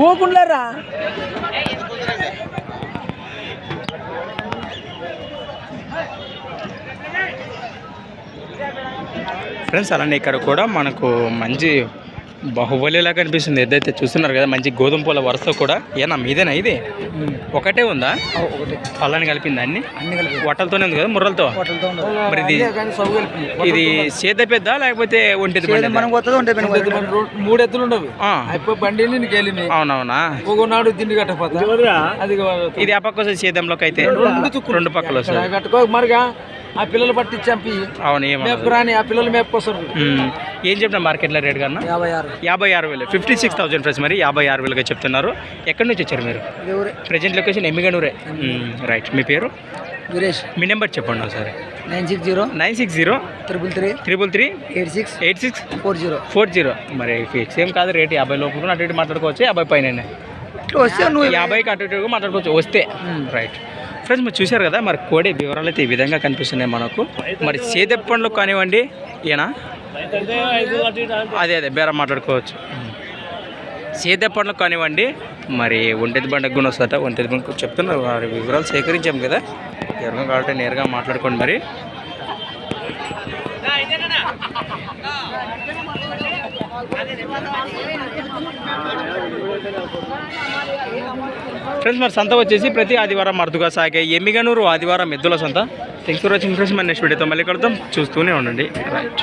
ఊకుండారా friends అలానే ఇక్కడ కూడా మనకు మంచి బాహుబలిలా కనిపిస్తుంది ఏదైతే చూస్తున్నారు కదా మంచి గోధుమ పూల వరుస కూడా. ఏనా మీదేనా ఇది? ఒకటే ఉందా? ఒకటి. పళ్ళని కలిపిందా అన్ని? అన్ని కలిపి. వట్టలతోనే ఉంది కదా ముర్రలతో? మరి ఇది ఇది సేద పెద్ద లేకపోతే ఒంటిది బండిదా? మనం కొత్తది ఉంటే మూడు ఎత్తులు ఉండవు. ఆ, అయిపోయి బండి అవునవునా? ఒకనాడు తిండి కట్టపోతా. అది ఇది ఆ పక్క వస్తుంది సేదంలోకి అయితే. రెండు పక్కలు వస్తుంది. కట్టుకో మరిగా. ఆ పిల్లలు పట్టి చంపి అవును రాని ఆ పిల్లలు మేపుకొస్తారు. ఏం చెప్పిన మార్కెట్లో రేట్ కన్నా? యాభై ఆరు. యాభై ఆరు వేలు. ఫిఫ్టీ సిక్స్ థౌసండ్ ఫ్రెండ్స్ మరి యాభై ఆరు వేలుగా చెప్తున్నారు. ఎక్కడి నుంచి వచ్చారు మీరు? ప్రజెంట్ లొకేషన్ ఎమ్మిగనూరే. రైట్ మీ పేరు? వీరేష్ మీ నెంబర్ చెప్పండి ఒకసారి. Nine six zero. Nine six zero. Triple three. Triple three. Eight six. Eight six. Four zero. Four zero. మరి ఫిక్స్ ఏం కాదు రేట్ యాభై లోపు అటు ఇటు మాట్లాడుకోవచ్చు యాభై పైన వస్తే నువ్వు యాభైకి అటు ఇటు మాట్లాడుకోవచ్చు వస్తే. రైట్ ఫ్రెండ్స్ మీరు చూశారు కదా మరి కోడి వివరాలు అయితే ఈ విధంగా కనిపిస్తున్నాయి మనకు. మరి సేదెప్ప పండ్లు కానివ్వండి ఈయన? అదే అదే బేరం మాట్లాడుకోవచ్చు. సేదెప్ప పండ్లు కానివ్వండి మరి ఒంటెది బండకు కూడా వస్తుందట ఒంటెది బండకు చెప్తున్నారు వారి వివరాలు సేకరించాం కదా. ఎవరిగా కాబట్టి నేరుగా మాట్లాడుకోండి మరి. ఫ్రెండ్స్ మరి సంత వచ్చేసి ప్రతి ఆదివారం అరుదుగా సాగే ఎమ్మిగనూరు ఆదివారం ఎద్దుల సంత. థ్యాంక్స్ ఫర్ వాచింగ్ ఫ్రెండ్స్ మరి నెక్స్ట్ వీడియోతో మళ్ళీ కలుద్దాం. చూస్తూనే ఉండండి. రైట్